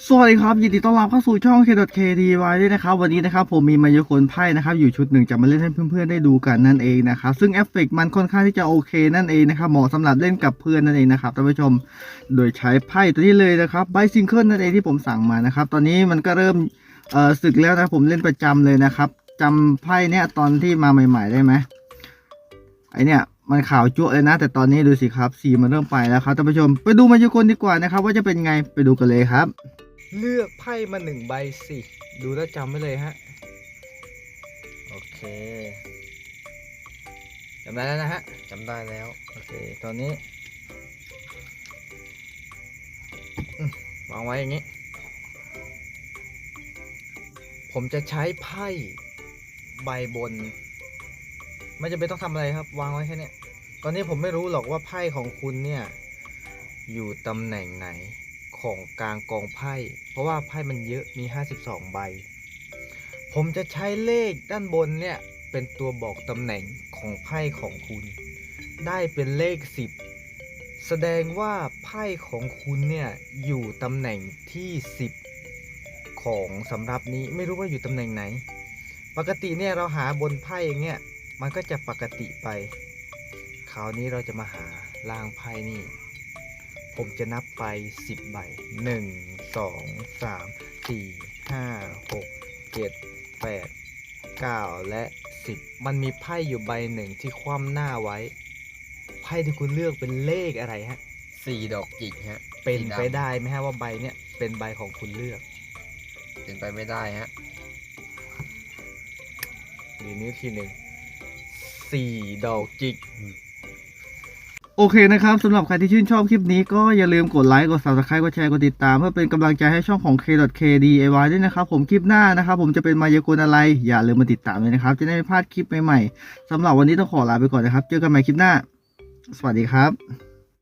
สวัสดีครับยินดีต้อนรับเข้าสู่ช่อง K.KDY ด้วยนะครับ วันนี้นะครับผมมีมายากลไพ่นะครับ อยู่ชุดหนึ่งจะมาเล่นให้เพื่อนๆได้ดูกันนั่นเองนะครับซึ่งเอฟเฟกต์มันค่อนข้างที่จะโอเคนั่นเองนะครับเหมาะสำหรับเล่นกับเพื่อนนั่นเองนะครับท่านผู้ชมโดยใช้ไพ่ตัวนี้เลยนะครับไบซิงเกิลนั่นเองที่ผมสั่งมานะครับ ตอนนี้มันก็เริ่มเอ่อศึกแล้วนะผมเล่นประจำเลยนะครับจำไพ่เนี่ยตอนที่มาใหม่ ๆ ได้ไหมไอเนี่ย มันขาวจั่วเลยนะ แต่ตอนนี้ดูสิครับ สีมันเริ่มไปแล้วครับท่านผู้ชม ไปดูมายากลดีกว่านะครับ ว่าจะเป็นไงไปดูกันเลยครับ เลือกไพ่มาหนึ่งใบสิ ดูแล้วจำไว้เลยฮะ โอเคจำได้แล้วนะฮะจำได้แล้ว โอเค ตอนนี้วางไว้อย่างนี้ ผมจะใช้ไพ่ใบบน ไม่จำเป็นต้องทำอะไรครับ วางไว้แค่นี้ตอนนี้ผมไม่รู้หรอกว่าไพ่ของคุณเนี่ยอยู่ตำแหน่งไหนของกลางกองไพ่ เพราะว่าไพ่มันเยอะมี 52 ใบ ผมจะใช้เลขด้านบนเนี่ยเป็นตัวบอกตำแหน่งของไพ่ของคุณ ได้เป็นเลข 10 แสดงว่าไพ่ของคุณเนี่ยอยู่ตำแหน่งที่ 10 ของสำหรับนี้ไม่รู้ว่าอยู่ตำแหน่งไหน ปกติเนี่ยเราหาบนไพ่อย่างเงี้ย มันก็จะปกติไป คราวนี้เราจะมาหาล่างไพ่นี่ ผมจะนับไป 10 ใบ 1 2 3 4 5 6 7 8 9 และ 10 มันมีไพ่อยู่ใบหนึ่งที่คว่ำหน้าไว้ ไพ่ที่คุณเลือกเป็นเลขอะไรฮะสี่ดอกจิกฮะเป็นสีำไปได้ไหมฮะว่าใบเนี้ยเป็นใบของคุณเลือก เป็นไปไม่ได้ฮะ ดีนิ้วทีหนึ่ง สี่ดอกจิก โอเคนะครับสำหรับใครที่ชื่นชอบคลิปนี้ก็อย่าลืมกดไลค์ กด subscribe กดแชร์ กดติดตาม เพื่อเป็นกำลังใจให้ช่องของ K.KDY ด้วยนะครับ ผมคลิปหน้านะครับ ผมจะเป็นมายากลอะไร อย่าลืมมาติดตามเลยนะครับ จะได้ไม่พลาดคลิปใหม่ๆสำหรับวันนี้ต้องขอลาไปก่อนนะครับ เจอกันใหม่คลิปหน้า สวัสดีครับ